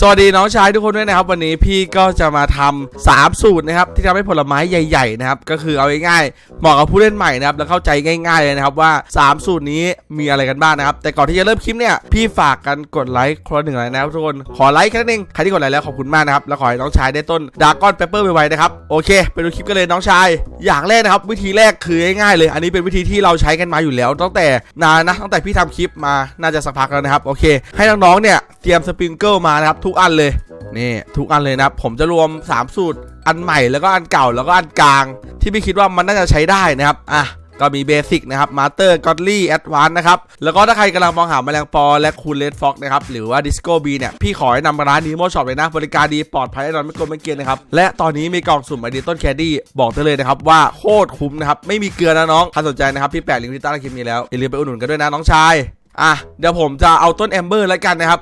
สวัสดีน้องชายทุกคนด้วยนะครับ วันนี้พี่ก็จะมาทำสามสูตรนะครับ ที่ทำให้ผลไม้ใหญ่ๆนะครับ ก็คือเอาง่ายๆเหมาะกับผู้เล่นใหม่นะครับ แล้วเข้าใจง่ายๆเลยนะครับว่า 3 สูตรนี้มีอะไรกันบ้างนะครับ แต่ก่อนที่จะเริ่มคลิปเนี่ย พี่ฝากกันกดไลค์คนละหนึ่งไลค์นะครับทุกคนขอไลค์แค่นั้นเองใครที่กดไลค์แล้วขอบคุณมากนะครับแล้วขอให้น้องชายได้ต้นดากอนเปเปอร์ไวๆนะครับโอเคไปดูคลิปกันเลยน้องชาย อย่างแรกนะครับ วิธีแรกคือง่ายๆเลย อันนี้เป็นวิธีที่เราใช้กันมาอยู่แล้ว ตั้งแต่นานนะตั้งแต่พี่ทำคลิปมาน่าจะสักพักแล้วนะครับโอเค ให้น้องๆเนี่ยเตรียมสปริงเกิลมานะครับทุกอันเลยนี่ทุกอันเลยนะครับผมจะรวม 3 สูตรอันใหม่แล้วก็อันเก่าแล้วก็อันกลาง ที่พี่คิดว่ามันน่าจะใช้ได้นะครับอะก็มีเบสิกนะครับมาสเตอร์กอตลี่แอดวานนะครับ แล้วก็ถ้าใครกำลังมองหาแมลงปอและคูลเลดฟ็อกนะครับ หรือว่าดิสโก้บีเนี่ย พี่ขอแนะนำร้านนีโมช็อปเลยนะ บริการดีปลอดภัยแน่นอนไม่กลัวไม่เกียนนะครับ และตอนนี้มีกล่องสุ่มไอเดียต้นแคดดี้ บอกได้เลยนะครับ ว่าโคตรคุ้มนะครับ ไม่มีเกลือนะน้องใครสนใจนะครับ พี่แปะลิงก์ที่ใต้คลิปนี้แล้วอย่าลืมไปอุดหนุนกันด้วยนะน้องชายอะเดี๋ยวผมจะเอาต้นแอมเบอร์แล้วกันนะครับ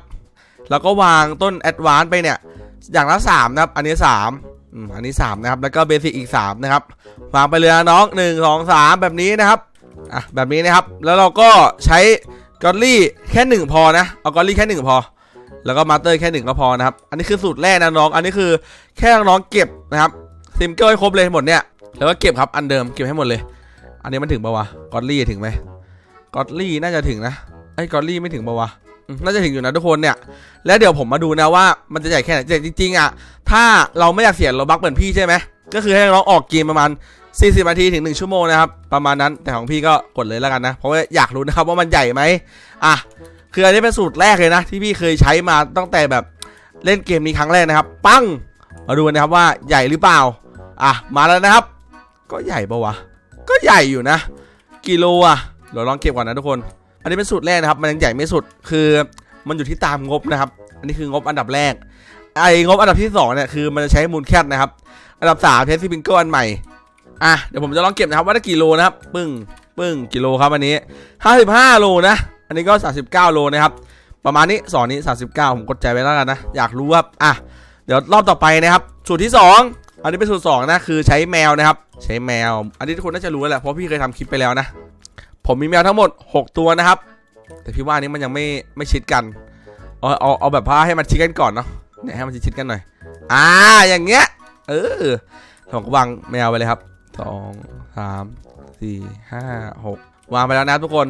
แล้วก็วางต้นแอดวานไปเนี่ย อย่างละ3นะครับ อันนี้3อืมอันนี้3นะครับ แล้วก็เบสิกอีก3นะครับ วางไปเลยนะน้อง 1 2 3 แบบนี้นะครับ อะ แบบนี้นะครับ แล้วเราก็ใช้กอลลี่แค่ 1 พอนะ เอากอลลี่แค่ 1 พอ แล้วก็มาสเตอร์แค่1ก็พอนะครับ อันนี้คือสูตรแรกนะน้อง อันนี้คือแค่น้องเก็บนะครับ ซิมเกิลให้ครบเลยหมดเนี่ย แล้วก็เก็บครับ อันเดิมเก็บให้หมดเลย อันนี้มันถึงปะวะ กอลลี่ถึงไหมกอลลี่น่าจะถึงนะไอ้กอลลี่ไม่ถึงปะวะ น่าจะถึงอยู่นะทุกคนเนี่ย แล้วเดี๋ยวผมมาดูนะว่ามันจะใหญ่แค่ไหนแต่จริงๆอะถ้าเราไม่อยากเสียโลบักเหมือนพี่ใช่ไหมก็คือให้น้องออกเกมประมาณ 40นาทีถึง 1 ชั่วโมงนะครับประมาณนั้นแต่ของพี่ก็กดเลยแล้วกันนะ เพราะว่าอยากรู้นะครับว่ามันใหญ่ไหมอะคืออันนี้เป็นสูตรแรกเลยนะ ที่พี่เคยใช้มาตั้งแต่แบบเล่นเกมนี้ครั้งแรกนะครับ ปั้งมาดูกันนะครับว่าใหญ่หรือเปล่าอะมาแล้วนะครับ ก็ใหญ่ปะวะก็ใหญ่อยู่นะ กิโลอะเดี๋ยวลองเก็บก่อนนะทุกคน อันนี้เป็นสูตรแรกนะครับ มันยังใหญ่ไม่สุด คือมันอยู่ที่ตามงบนะครับ อันนี้คืองบอันดับแรก ไอ้งบอันดับที่2เนี่ยคือมันจะใช้มูลแคทนะครับ อันดับ3เพชรซิปิงเกิลอันใหม่ อะ เดี๋ยวผมจะลองเก็บนะครับว่าได้กี่โลนะครับ ปึ้ง ปึ้งกิโลครับอันนี้ 55 โลนะ อันนี้ก็ 39 โลนะครับ ประมาณนี้สอนนี้ 39 ผมกดใจไว้แล้วกันนะ อยากรู้ครับอะ เดี๋ยวรอบต่อไปนะครับ สูตรที่ 2 อันนี้เป็นสูตร2นะ คือใช้แมวนะครับ ใช้แมว อันนี้ทุกคนน่าจะรู้แล้วแหละ เพราะพี่เคยทำคลิปไปแล้วนะ ผมมีแมวทั้งหมด 6 ตัวนะครับ แต่พี่ว่านี้มันยังไม่ไม่ชิดกัน เอาเอาเอาแบบว่าให้มันชิดกันก่อนเนาะเนี่ยให้มันชิดกันหน่อย อ่าอย่างเงี้ย เออผมก็วางแมวไปเลยครับสองสามสี่ห้าหกวางไปแล้วนะทุกคน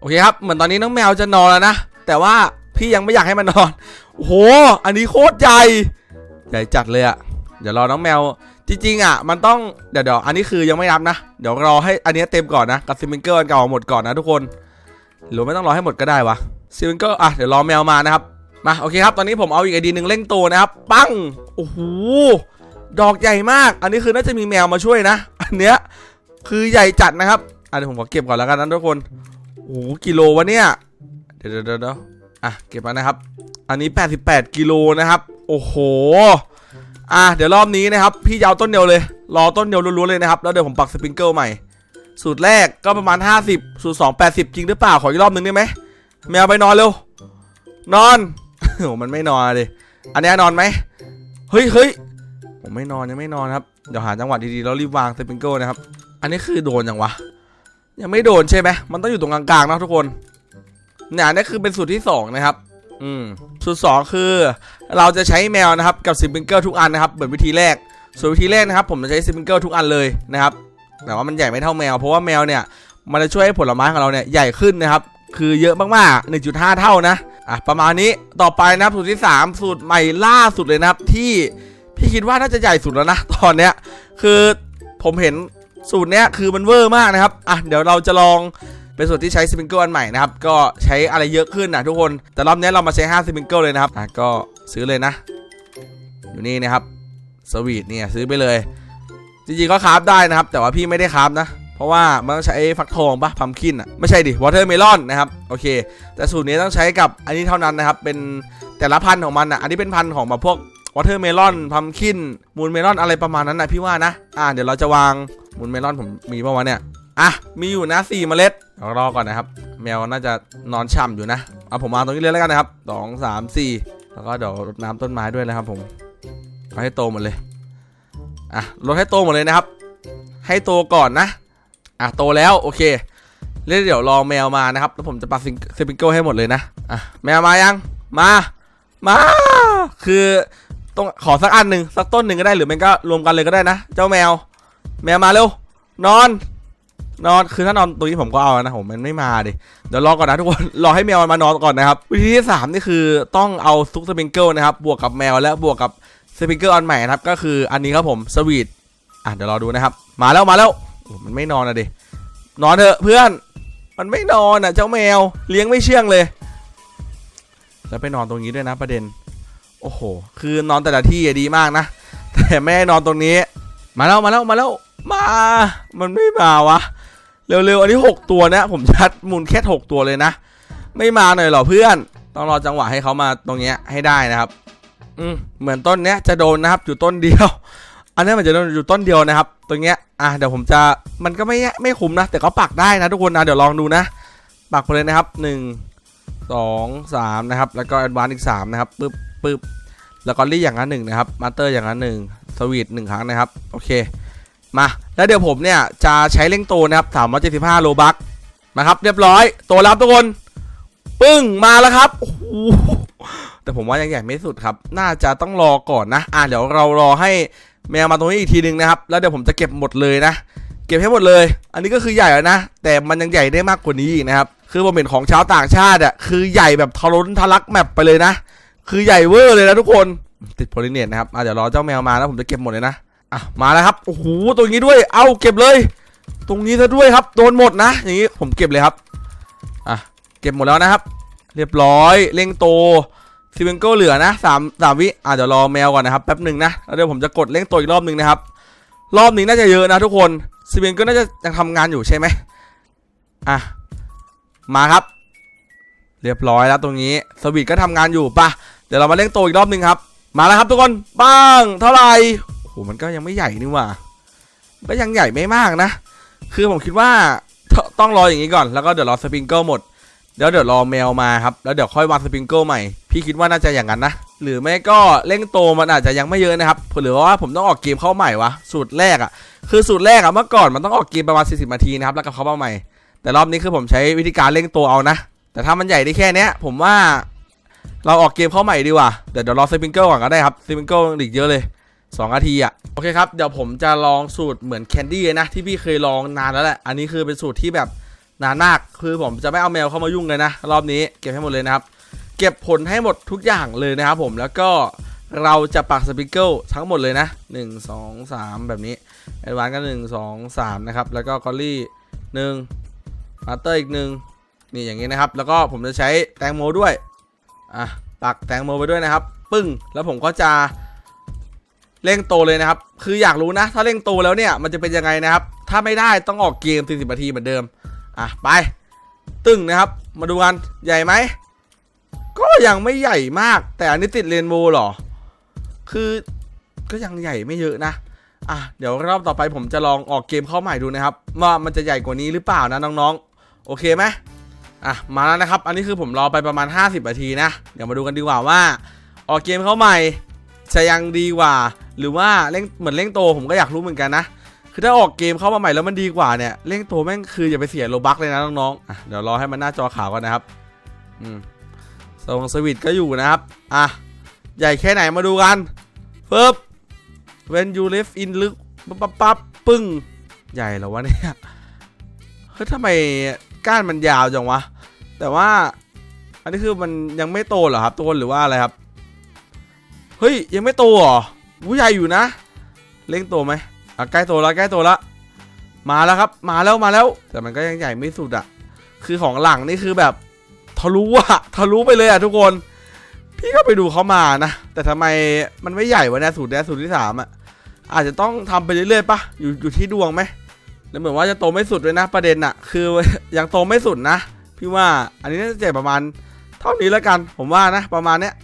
โอเคครับ เหมือนตอนนี้น้องแมวจะนอนแล้วนะ แต่ว่าพี่ยังไม่อยากให้มันนอนโอ้โหอันนี้โคตรใหญ่ ใหญ่จัดเลยอะเดี๋ยวรอน้องแมว จริงๆอะมันต้องเดี๋ยวเดี๋ยวอันนี้คือยังไม่นับนะ เดี๋ยวรอให้อันนี้เต็มก่อนนะ กับซิมิงเกิลอันเก่าหมดก่อนนะทุกคน หรือไม่ต้องรอให้หมดก็ได้วะซิมิงเกิลอะเดี๋ยวรอแมวมานะครับ มาโอเคครับ ตอนนี้ผมเอาอีกไอดีหนึ่งเร่งโตนะครับ ปั้งโอ้โหดอกใหญ่มาก อันนี้คือน่าจะมีแมวมาช่วยนะ อันเนี้ยคือใหญ่จัดนะครับอันนี้ผมขอเก็บก่อนแล้วกันนะทุกคนโอ้โหกิโลวะเนี่ย เดี๋ยวเดี๋ยวเดี๋ยวอะเก็บมานะครับ อันนี้ 88กิโลนะครับ โอ้โห อะเดี๋ยวรอบนี้นะครับ พี่จะเอาต้นเดียวเลย รอต้นเดียวล้วนๆเลยนะครับ แล้วเดี๋ยวผมปักสปริงเกิลใหม่ สูตรแรกก็ประมาณ 50 สูตร 2 80 จริงหรือเปล่า ขออีกรอบหนึ่งได้ไหมแมวไปนอนเร็ว นอนโอ้มันไม่นอนเลยอันนี้นอนไหมเฮ้ยเฮ้ยผมไม่นอนยังไม่นอนครับ เดี๋ยวหาจังหวะดีๆแล้วรีบวางสปริงเกิลนะครับ อันนี้คือโดนยังวะ ยังไม่โดนใช่ไหมมันต้องอยู่ตรงกลางๆนะทุกคนเนี่ยอันนี้คือเป็นสูตรที่สองนะครับ อืมสูตรสองคือ เราจะใช้แมวนะครับกับซิมเิลเกิลทุกอันนะครับเหมือนวิธีแรก ส่วนวิธีแรกนะครับ ผมจะใช้ซิมเิลเกิลทุกอันเลยนะครับแต่ว่ามันใหญ่ไม่เท่าแมว เพราะว่าแมวเนี่ยมันจะช่วยให้ผลไม้ของเราเนี่ยใหญ่ขึ้นนะครับ คือเยอะมากๆ 1.5 เท่านะอะประมาณนี้ต่อไปนะครับสูตรที่ 3 สูตรใหม่ล่าสุดเลยนะครับที่พี่คิดว่าน่าจะใหญ่สุดแล้วนะตอนเนี้ยคือผมเห็นสูตรเนี้ยคือมันเวอร์มากนะครับอะเดี๋ยวเราจะลอง เป็นสูตรที่ใช้สปริงเกิลอันใหม่นะครับ ก็ใช้อะไรเยอะขึ้นนะทุกคน แต่รอบนี้เรามาใช้5สปริงเกิลเลยนะครับก็ซื้อเลยนะ อยู่นี่นะครับสวีทเนี่ยซื้อไปเลย จริงๆก็คราฟได้นะครับ แต่ว่าพี่ไม่ได้คราฟนะ เพราะว่ามันต้องใช้ฟักทองปะพัมคินอะ ไม่ใช่ดิวอเตอร์เมลอนนะครับ โอเค แต่สูตรนี้ต้องใช้กับอันนี้เท่านั้นนะครับ เป็นแต่ละพันธุ์ของมันอะ อันนี้เป็นพันธุ์ของแบบพวกวอเตอร์เมลอนพัมคินมูนเมลอนอะไรประมาณนั้นนะพี่ว่านะ อ่า เดี๋ยวเราจะวางมูนเมลอนผมมีปะวะเนี่ย อะมีอยู่นะสี่เมล็ดรอก่อนนะครับ แมวน่าจะนอนช่ำอยู่นะเอาผมมาตรงนี้เลยแล้วกันนะครับสองสามสี่แล้วก็เดี๋ยวรดน้ำต้นไม้ด้วยนะครับ ผมเอาให้โตหมดเลยอะลดให้โตหมดเลยนะครับ ให้โตก่อนนะอะโตแล้วโอเคแล้วเดี๋ยวรอแมวมานะครับ แล้วผมจะปัดสปริงเกิลให้หมดเลยนะอะแมวมายังมา มา คือต้องขอสักอันหนึ่งสักต้นหนึ่งก็ได้หรือมันก็รวมกันเลยก็ได้นะ เจ้าแมว แมวมาเร็วนอน นอนคือถ้านอนตรงนี้ผมก็เอานะผมมันไม่มาดิเดี๋ยวรอก่อนนะทุกคนรอให้แมวมันมานอนก่อนนะครับวิธีที่สามนี่คือต้องเอาซุกสปริงเกิลนะครับบวกกับแมวและบวกกับสปริงเกิลอันใหม่นะครับก็คืออันนี้ครับผมสวีทอะเดี๋ยวรอดูนะครับ มาแล้วมาแล้วมันไม่นอนนะดินอนเถอะเพื่อน มันไม่นอนอะ เจ้าแมวเลี้ยงไม่เชื่องเลย แล้วไปนอนตรงนี้ด้วยนะประเด็น โอ้โห คือนอนแต่ละที่อะดีมากนะ แต่ไม่ให้นอนตรงนี้ มาแล้วมาแล้วมาแล้วมา มันไม่มาวะ เร็วๆ อันนี้หกตัวนะผมชัดมูลแค่หกตัวเลยนะ ไม่มาหน่อยหรอเพื่อน ต้องรอจังหวะให้เขามาตรงเนี้ยให้ได้นะครับ อืมเหมือนต้นเนี้ยจะโดนนะครับอยู่ต้นเดียว อันนี้มันจะโดนอยู่ต้นเดียวนะครับ ตรงเนี้ยอะเดี๋ยวผมจะมันก็ไม่ไม่คุ้มนะ แต่ก็ปักได้นะทุกคนนะเดี๋ยวลองดูนะ ปักไปเลยนะครับหนึ่งสองสามนะครับแล้วก็แอดวานอีกสามนะครับปึ๊บปึ๊บแล้วก็รีอย่างนั้นหนึ่งนะครับมาสเตอร์อย่างนั้นหนึ่งสวีทหนึ่งครั้งนะครับ โอเค มา แล้วเดี๋ยวผมเนี่ยจะใช้เร่งโตนะครับสามร้อยเจ็ดสิบห้าโลบักนะครับ เรียบร้อยโตแล้วทุกคน ปึ้งมาแล้วครับโอ้โหแต่ผมว่ายังใหญ่ไม่สุดครับ น่าจะต้องรอก่อนนะ อะเดี๋ยวเรารอให้แมวมาตรงนี้อีกทีหนึ่งนะครับ แล้วเดี๋ยวผมจะเก็บหมดเลยนะ เก็บให้หมดเลย อันนี้ก็คือใหญ่แล้วนะ แต่มันยังใหญ่ได้มากกว่านี้อีกนะครับ คือผมเห็นของชาวต่างชาติอะ คือใหญ่แบบทะล้นทะลักแมปไปเลยนะ คือใหญ่เวอร์เลยนะทุกคน ติดโพลิเนตนะครับอะเดี๋ยวรอเจ้าแมวมาแล้วผมจะเก็บหมดเลยนะ อะมาแล้วครับโอ้โหตรงนี้ด้วย เอาเก็บเลย ตรงนี้ซะด้วยครับโดนหมดนะ อย่างนี้ผมเก็บเลยครับอะเก็บหมดแล้วนะครับ เรียบร้อยเร่งโตซิเวนโก้เหลือนะสามสามวิอะเดี๋ยวรอแมวก่อนนะครับแป๊บหนึ่งนะแล้วเดี๋ยวผมจะกดเร่งโตอีกรอบหนึ่งนะครับ รอบนี้น่าจะเยอะนะทุกคนซิเวนก็น่าจะยังทำงานอยู่ใช่ไหมอะมาครับ เรียบร้อยแล้วตรงนี้สวิตก็ทำงานอยู่ปะเดี๋ยวเรามาเร่งโตอีกรอบหนึ่งครับ มาแล้วครับทุกคนปังเท่าไหร่ โอ้มันก็ยังไม่ใหญ่นี่หว่าก็ยังใหญ่ไม่มากนะ คือผมคิดว่าตต้องรออย่างนี้ก่อน แล้วก็เดี๋ยวรอสปริงเกิลหมด เดี๋ยวเดี๋ยวรอแมวมาครับ แล้วเดี๋ยวค่อยวางสปริงเกิลใหม่ พี่คิดว่าน่าจะอย่างนั้นนะ หรือไม่ก็เร่งโตมันอาจจะยังไม่เยอะนะครับ หรือว่าผมต้องออกเกมเข้าใหม่วะ สูตรแรกอะ่ะ คือสูตรแรกอะ่ะเมื่อก่อนมันต้องออกเกมประมาณ 40นาทีนะครับ แล้วก็เข้ามาใหม่ แต่รอบนี้คือผมใช้วิธีการเร่งโตเอานะ แต่ถ้ามันใหญ่ได้แค่เนี้ย ผมว่าเราออกเกมเข้าใหม่ดีกว่า เดี๋ยวเดี๋ยวรอสปริงเกิลก่อนก็ได้ครับสปริงเกิลอีกเยอะเลย 2นาทีอะโอเคครับ เดี๋ยวผมจะลองสูตรเหมือนแคนดี้นะ ที่พี่เคยลองนานแล้วแหละ อันนี้คือเป็นสูตรที่แบบนานมาก คือผมจะไม่เอาแมวเข้ามายุ่งเลยนะ รอบนี้เก็บให้หมดเลยนะครับ เก็บผลให้หมดทุกอย่างเลยนะครับผม แล้วก็เราจะปักสปิเกิลทั้งหมดเลยนะ 1 2 3 แบบนี้แอดวานก็ 1 2 3 นะครับ แล้วก็กอลลี่1มาสเตอร์อีกหนึ่งนี่อย่างนี้นะครับ แล้วก็ผมจะใช้แตงโมด้วย อะ ปักแตงโมไปด้วยนะครับ ปึ้ง แล้วผมก็จะ เร่งโตเลยนะครับ คืออยากรู้นะ ถ้าเร่งโตแล้วเนี่ยมันจะเป็นยังไงนะครับ ถ้าไม่ได้ต้องออกเกม 40นาทีเหมือนเดิม อะไป ตึ้งนะครับ มาดูกันใหญ่ไหม ก็ยังไม่ใหญ่มาก แต่อันนี้ติดเรนโบว์หรอ คือก็ยังใหญ่ไม่เยอะนะ อะเดี๋ยวรอบต่อไปผมจะลองออกเกมเข้าใหม่ดูนะครับว่ามันจะใหญ่กว่านี้หรือเปล่านะน้องๆ โอเคไหมอะมาแล้วนะครับ อันนี้คือผมรอไปประมาณ 50นาทีนะ เดี๋ยวมาดูกันดีกว่าว่า ออกเกมเข้าใหม่จะยังดีกว่า หรือว่าเร่งเหมือนเร่งโตผมก็อยากรู้เหมือนกันนะคือถ้าออกเกมเข้ามาใหม่แล้วมันดีกว่าเนี่ยเร่งโตแม่งคืออย่าไปเสียโลบักเลยนะน้องๆอะเดี๋ยวรอให้มันหน้าจอขาวก่อนนะครับอืมทรงสวิตก็อยู่นะครับอะใหญ่แค่ไหนมาดูกันปึ๊บ when you live in ลึกปั๊บปั๊บปึ้งใหญ่เหรอวะเนี่ยเฮ้ยทำไมก้านมันยาวจังวะ แต่ว่า อันนี้คือมันยังไม่โตเหรอครับทุกคนหรือว่าอะไรครับ เฮ้ย ยังไม่โตเหรอ วูใหญ่อยู่นะเร่งโตไหมอะใกล้โตแล้วใกล้โตแล้วมาแล้วครับ มาแล้วมาแล้ว แต่มันก็ยังใหญ่ไม่สุดอะคือของหลังนี่คือแบบทะลุอะทะลุไปเลยอะทุกคน พี่ก็ไปดูเขามานะ แต่ทำไมมันไม่ใหญ่วะเนี่ยสูตรเนี้ยสูตรที่สามอะอาจจะต้องทำไปเรื่อยๆปะอยู่อยู่ที่ดวงไหมแล้วเหมือนว่าจะโตไม่สุดเลยนะประเด็นอะคือยังโตไม่สุดนะ พี่ว่าอันนี้น่าจะใหญ่ประมาณ เท่านี้แล้วกัน ผมว่านะ ประมาณเนี้ย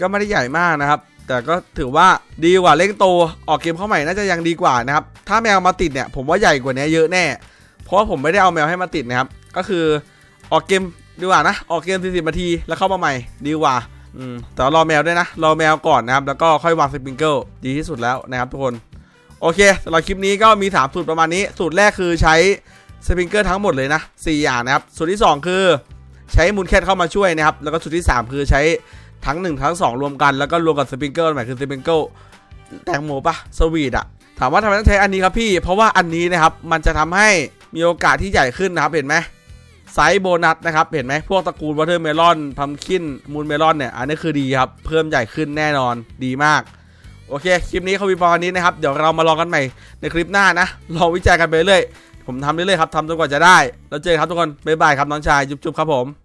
ก็ไม่ได้ใหญ่มากนะครับ แต่ก็ถือว่าดีกว่าเล่งโตออกเกมเข้าใหม่น่าจะยังดีกว่านะครับ ถ้าแมวมาติดเนี่ยผมว่าใหญ่กว่านี้เยอะแน่ เพราะผมไม่ได้เอาแมวให้มาติดนะครับ ก็คือออกเกมดีกว่านะ ออกเกม 40 นาทีแล้วเข้ามาใหม่ดีกว่าอืมแต่รอแมวด้วยนะ รอแมวก่อนนะครับ แล้วก็ค่อยวางสปริงเกิลดีที่สุดแล้วนะครับทุกคน โอเคสำหรับคลิปนี้ก็มี 3 สูตรประมาณนี้ สูตรแรกคือใช้สปริงเกอร์ทั้งหมดเลยนะ 4 อย่างนะครับ สูตรที่ 2 คือ ใช้มูลแคทเข้ามาช่วยนะครับ แล้วก็สูตรที่ 3 คือใช้ ทั้ง 1 ทั้ง 2 รวมกันแล้วก็รวมกับสปริงเกิลใหม่คือสปริงเกิลแตงโมปะสวีทอะถามว่าทำไมต้องใช้อันนี้ครับพี่ เพราะว่าอันนี้นะครับมันจะทำให้มีโอกาสที่ใหญ่ขึ้นนะครับเห็นไหมไซส์โบนัสนะครับเห็นไหมพวกตระกูลวอเตอร์เมลอนพัมคินมูนเมลอนเนี่ยอันนี้คือดีครับเพิ่มใหญ่ขึ้นแน่นอนดีมากโอเค คลิปนี้เขาวิปอนนี้นะครับ เดี๋ยวเรามาลองกันใหม่ในคลิปหน้านะลองวิจัยกันไปเรื่อย ผมทำเรื่อยๆครับทำจนกว่าจะได้ แล้วเจอกันครับทุกคน บ๊ายบายครับน้องชาย จุ๊บๆครับผม